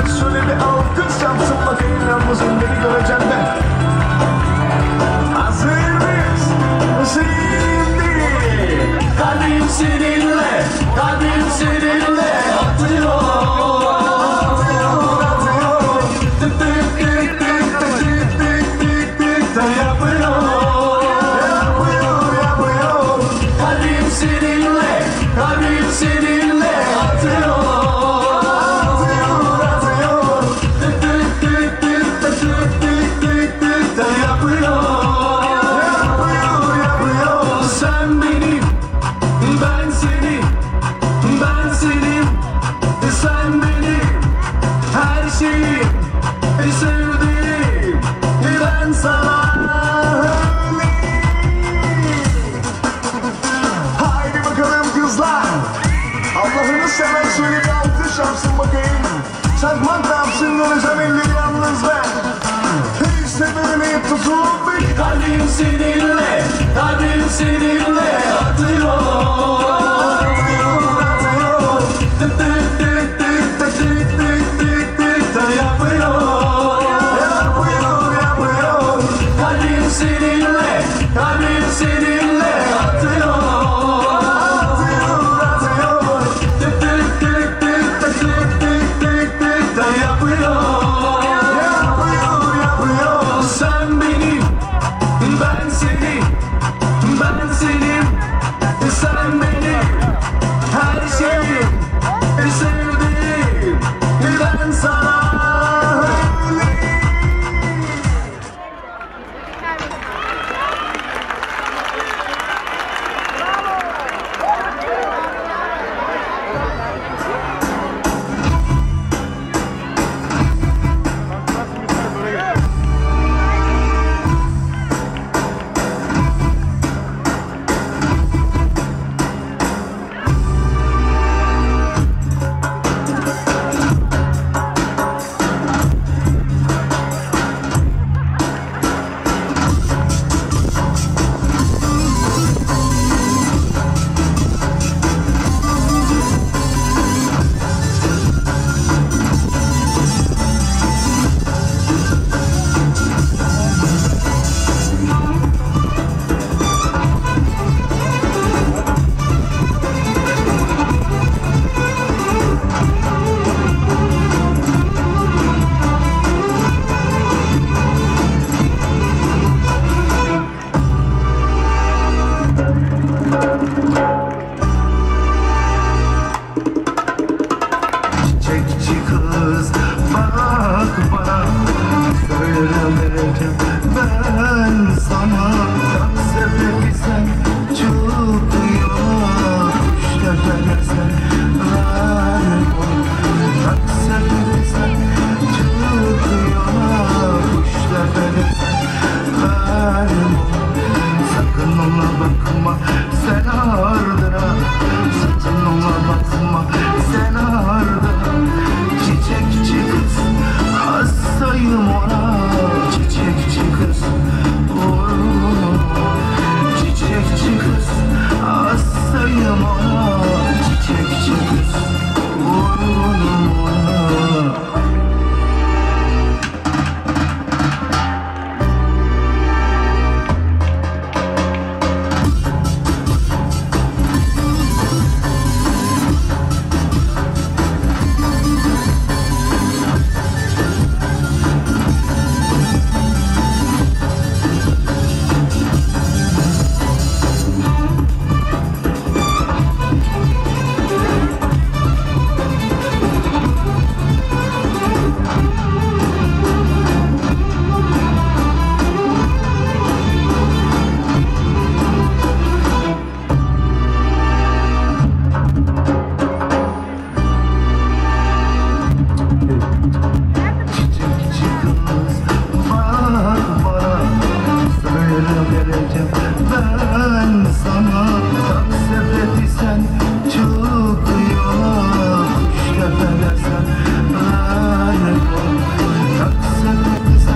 Ben şöyle bir alkış yapsınla Kıyılamızın beni göreceğim de. Hazır mıyız? Şimdi. Kalbim seninle Kalbim seninle. kişiyim Bir sevdiğim Ben sana. Haydi bakalım kızlar. Allah'ını seven şöyle bir alkış bakayım. Çakmak ne yapsın döneceğim elleri yalnız ben. Hiç bir Kalbim seninle Kalbim seninle Atıyor.